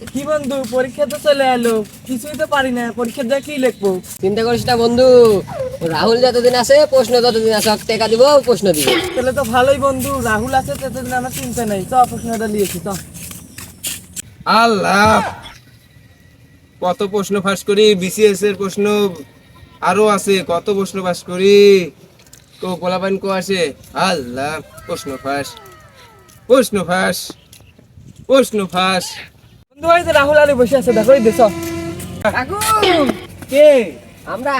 কি বন্ধু পরীক্ষা তো চলে এলো। কিছুই তো পারি না পরীক্ষা দিয়ে কি লিখব? চিন্তা করিস না বন্ধু রাহুল যতদিন আছে প্রশ্ন ততদিন আছে ওকে টেকা দিব প্রশ্ন দিব। তাহলে তো ভালোই বন্ধু রাহুল আছে ততদিন আমার চিন্তা নেই। চ প্রশ্নটা নিয়েছি চ। আল্লাহ! কত প্রশ্ন ফাঁস করি বিসিএস এর প্রশ্ন আরও আছে কত প্রশ্ন ফাঁস করি? কো পোলাপাইন কো আসে। আল্লাহ! প্রশ্ন ফাঁস। প্রশ্ন ফাঁস। প্রশ্ন ফাঁস। যে রাহুল আলী বসে আছে দেখো এই দেশ। কাকু কে? আমরা।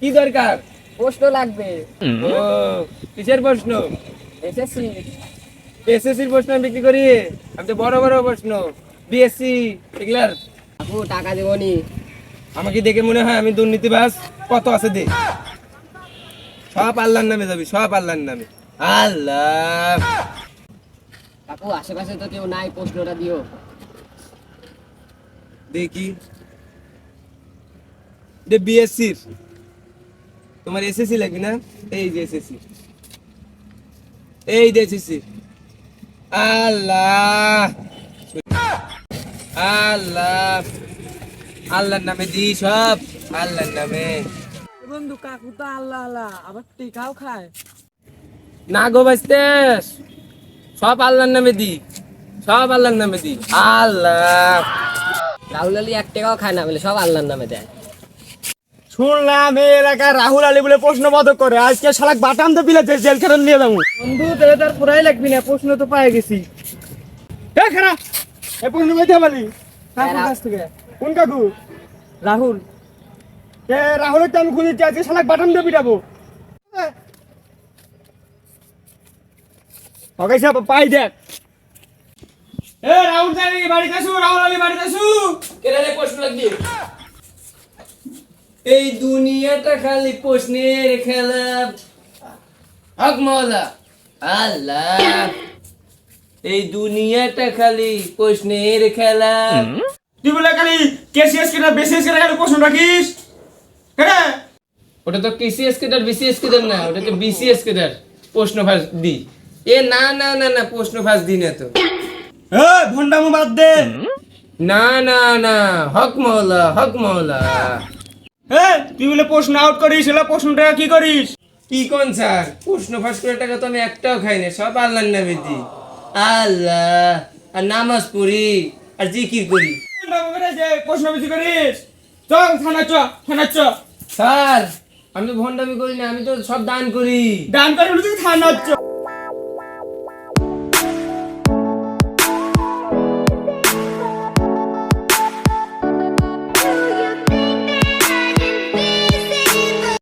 কি দরকার? প্রশ্ন লাগবে। ও কিসের প্রশ্ন? এসএসসি। এসএসসির প্রশ্ন বিক্রি করি? আমি তো বড় বড় প্রশ্ন। বিএসসি এগুলার। কাকু টাকা দেবনি আমাকে দেখে মনে হয় আমি দুর্নীতিবাজ। কত আছে দে। সব আল্লাহর নামে যাবি সব আল্লাহর নামে। আল্লাহ। কাকু আশেপাশে তো কেউ নাই প্রশ্নটা দিও। দেখি। দে বিএসসির তোমার এসএসসি লাগবে না? এই যে এসএসসি এই যে এসএসসি আল্লাহ। আল্লাহ। আল্লাহর নামে দি সব। আল্লাহর নামে। বন্ধু কাকু তো আল্লাহ আল্লাহ। আবার টিকাও খায়। না গো সব আল্লাহর নামে দি সব আল্লাহর নামে দি আল্লাহ। রাহুল আলী এক টাকাও খায় না বলে সব আল্লাহর নামে দেয়। শুনলাম এই এলাকার রাহুল আলী বলে প্রশ্ন পদক করে। আজকে শালাক বাটাম তো বিলে জেল খেরন নিয়ে যাব। বন্ধু তাহলে তার পুরাই লাগবি না প্রশ্ন তো পাই গেছি। এ খারাপ এ প্রশ্ন কইতে পারি কাকুর কাছ থেকে? কোন কাকু? রাহুল। এ রাহুলের তো আমি খুঁজেছি আজকে শালাক বাটাম দিয়ে পিটাবো। ওকে পাই দেখ। এ রাহুল জানি বাড়ি কাছু রাহুল আলী বাড়ি কাছু কেরালে প্রশ্ন লাগবে। এই দুনিয়াটা খালি প্রশ্নের খেলা। হক আল্লাহ। এই দুনিয়াটা খালি প্রশ্নের খেলা। তুই বলে খালি? কেসিএস কেটা বেসিএস কেটা খালি প্রশ্ন রাখিস? ওটা তো কেসিএস কেটার বিসিএস কেটার না ওটা তো বিসিএস কেটার প্রশ্ন ফাঁস দি। এ না না না না প্রশ্ন ফাঁস দি না তো। ভন্ডামো বাদ দে। না না না হক মহলা হক মহলা। এই তুই বলে প্রশ্ন আউট করিস এলা প্রশ্নটা কি করিস? কি কোন স্যার? প্রশ্ন ফাঁস করে টাকা তো আমি একটাও খাই না সব আল্লাহর নামে দি আল্লাহ আর নামাজ পড়ি আর জিকির করি। ভন্ডামো প্রশ্ন বেশি করিস। চল থানা চ থানা চ। স্যার আমি তো ভণ্ডামি করি না আমি তো সব দান করি। দান করি থানা চ।